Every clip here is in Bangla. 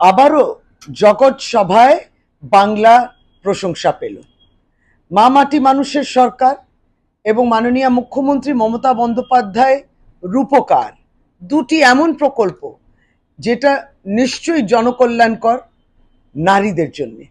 আবারও জগৎ সভায় বাংলা প্রশংসা পেল। মা মাটি মানুষের সরকার এবং মাননীয় মুখ্যমন্ত্রী মমতা বন্দ্যোপাধ্যায় রূপকার। দুটি এমন প্রকল্প যেটা নিশ্চয়ই জনকল্যাণকর নারীদের জন্যে।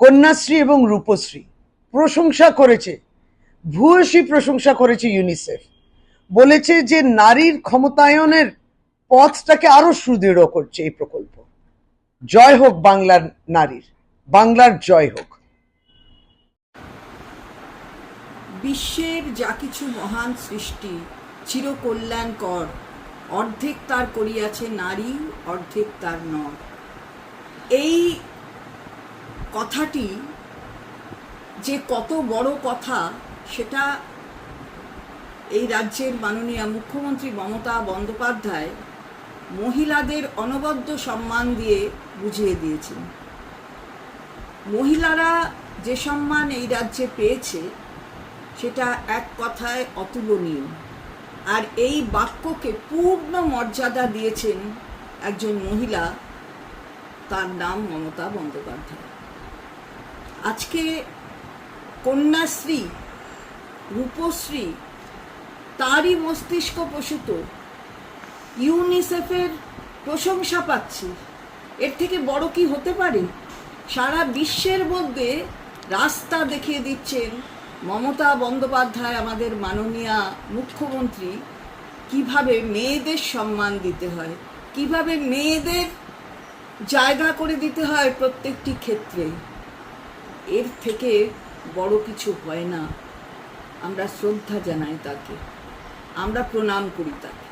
কন্যাশ্রী এবং রূপশ্রী প্রশংসা করেছে, ভূয়সী প্রশংসা করেছে ইউনিসেফ। বলেছে যে নারীর ক্ষমতায়নের পথটাকে আরও সুদৃঢ় করছে এই প্রকল্প। জয় হোক বাংলার নারীর, বাংলার জয় হোক। বিশ্বের যা কিছু মহান সৃষ্টি চিরকল্যাণকর, অর্ধেক তার করিয়াছে নারী, অর্ধেক তার নর। এই কথাটি যে কত বড় কথা, সেটা এই রাজ্যের মাননীয় মুখ্যমন্ত্রী মমতা বন্দ্যোপাধ্যায় মহিলাদের অনবদ্য সম্মান দিয়ে বুঝিয়ে দিয়েছেন। মহিলারা যে সম্মান এই রাজ্যে পেয়েছে, সেটা এক কথায় অতুলনীয়। আর এই বাক্যকে পূর্ণ মর্যাদা দিয়েছেন একজন মহিলা, তার নাম মমতা বন্দ্যোপাধ্যায়। আজকে কন্যাশ্রী, রূপশ্রী, তারই মস্তিষ্ক প্রসূত ইউনিসেফের প্রশংসা পাচ্ছি। এর থেকে বড় কি হতে পারে? সারা বিশ্বের মধ্যে রাস্তা দেখিয়ে দিচ্ছেন মমতা বন্দ্যোপাধ্যায়, আমাদের মাননীয়া মুখ্যমন্ত্রী। কীভাবে মেয়েদের সম্মান দিতে হয়? কীভাবে মেয়েদের জায়গা করে দিতে হয় প্রত্যেকটি ক্ষেত্রে? এর থেকে বড় কিছু হয় না। আমরা শ্রদ্ধা জানাই তাকে। আমরা প্রণাম করি তাকে।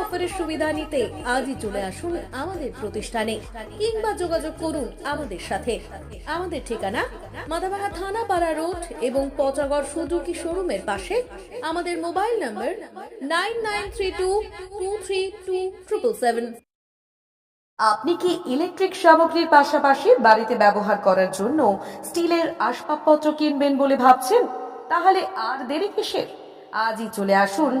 অফারের সুবিধা নিতে আজই চলে আসুন আমাদের প্রতিষ্ঠানে কিংবা যোগাযোগ করুন আমাদের সাথে। আমাদের ঠিকানা মাদাবাড়া থানাপাড়া রোড এবং পচাগড় সুজুকি শোরুমের পাশে আমাদের mobile number nine nine three two two three two triple seven. আপনি কি ইলেকট্রিক সামগ্রীর পাশাপাশি বাড়িতে ব্যবহার করার জন্য স্টিলের আসবাবপত্র কিনবেন বলে ভাবছেন? তাহলে আর দেরি কিসের? আজই চলে আসুন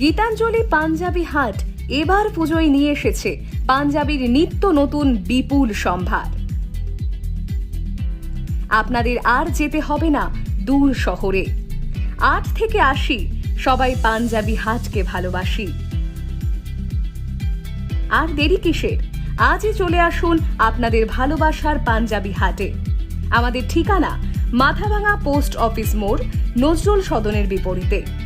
গীতাঞ্জলি পাঞ্জাবি হাট এবার পুজোয় নিয়ে এসেছে পাঞ্জাবির নিত্য নতুন বিপুল সম্ভার। আপনাদের আর যেতে হবে না দূর শহরে। আট থেকে আশি, সবাই পাঞ্জাবি হাটকে ভালোবাসি। আর দেরি কিসের? আজই চলে আসুন আপনাদের ভালোবাসার পাঞ্জাবি হাটে। আমাদের ঠিকানা মাথাভাঙা পোস্ট অফিস মোড়, নজরুল সদনের বিপরীতে।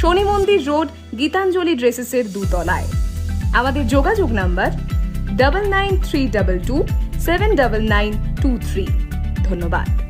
শনি মন্দির রোড গীতাঞ্জলি ড্রেসেসের দুতলায়। আমাদের যোগাযোগ number double nine three double two seven double nine two three ধন্যবাদ।